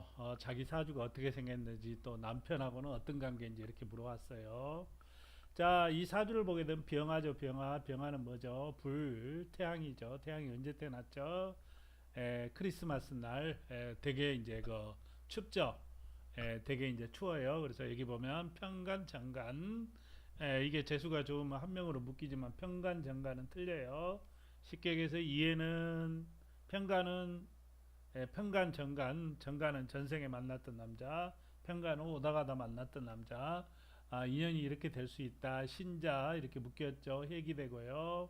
뭐 어, 자기 사주가 어떻게 생겼는지 또 남편하고는 어떤 관계인지 이렇게 물어봤어요. 자, 이 사주를 보게 되면 병화죠, 병화. 병화는 뭐죠? 불, 태양이죠. 태양이 언제 태어났죠? 에, 크리스마스 날, 에, 되게 이제 그 춥죠. 에, 되게 이제 추워요. 그래서 여기 보면 평간, 정간. 에, 이게 재수가 좋으면 한 명으로 묶이지만 평간, 정간은 틀려요. 쉽게 얘기해서 이해는 평간은 에, 평간, 정간. 정간은 전생에 만났던 남자. 평간은 오다 가다 만났던 남자. 아, 인연이 이렇게 될 수 있다. 신자 이렇게 묶였죠. 해기되고요.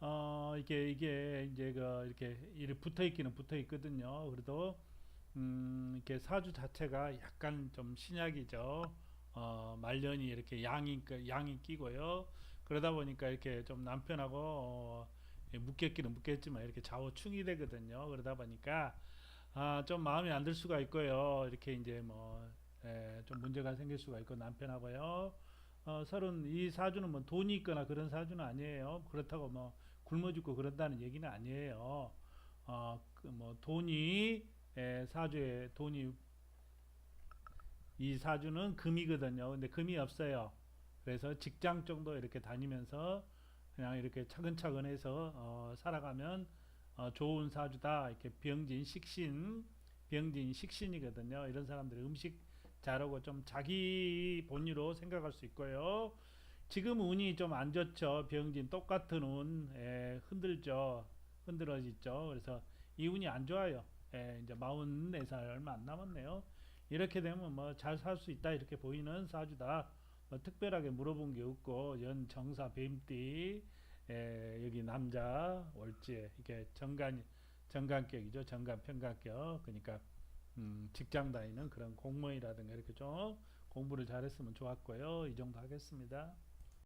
어, 이게 이게 이제 그 이렇게 붙어 있기는 붙어 있거든요. 그래도 음, 이렇게 사주 자체가 약간 좀 신약이죠. 어, 말년이 이렇게 양이 그 양이 끼고요. 그러다 보니까 이렇게 좀 남편하고 어, 예, 묶였기는 묶였지만 이렇게 좌우충이 되거든요. 그러다 보니까 아, 좀 마음에 안 들 수가 있고요. 이렇게 이제 뭐 예, 좀 문제가 생길 수가 있고 남편하고요. 어, 서른 이 사주는 뭐 돈이 있거나 그런 사주는 아니에요. 그렇다고 뭐 굶어 죽고 그런다는 얘기는 아니에요. 어, 그 뭐 돈이 예, 사주에 돈이 이 사주는 금이거든요. 근데 금이 없어요. 그래서 직장 정도 이렇게 다니면서 그냥 이렇게 차근차근 해서 어, 살아가면 어, 좋은 사주다. 이렇게 병진 식신 병진 식신이거든요. 이런 사람들이 음식 잘하고 좀 자기 본의로 생각할 수 있고요. 지금 운이 좀 안 좋죠. 병진 똑같은 운 예, 흔들죠. 흔들어지죠. 그래서 이 운이 안 좋아요. 예, 이제 44살 얼마 안 남았네요. 이렇게 되면 뭐 잘 살 수 있다 이렇게 보이는 사주다. 뭐 특별하게 물어본 게 없고 연 정사 뱀띠 예, 여기 남자 월지에 이게 정간 정간격이죠. 정간 편간격. 그러니까 음, 직장 다니는 그런 공무원이라든가 이렇게 좀 공부를 잘했으면 좋았고요. 이 정도 하겠습니다.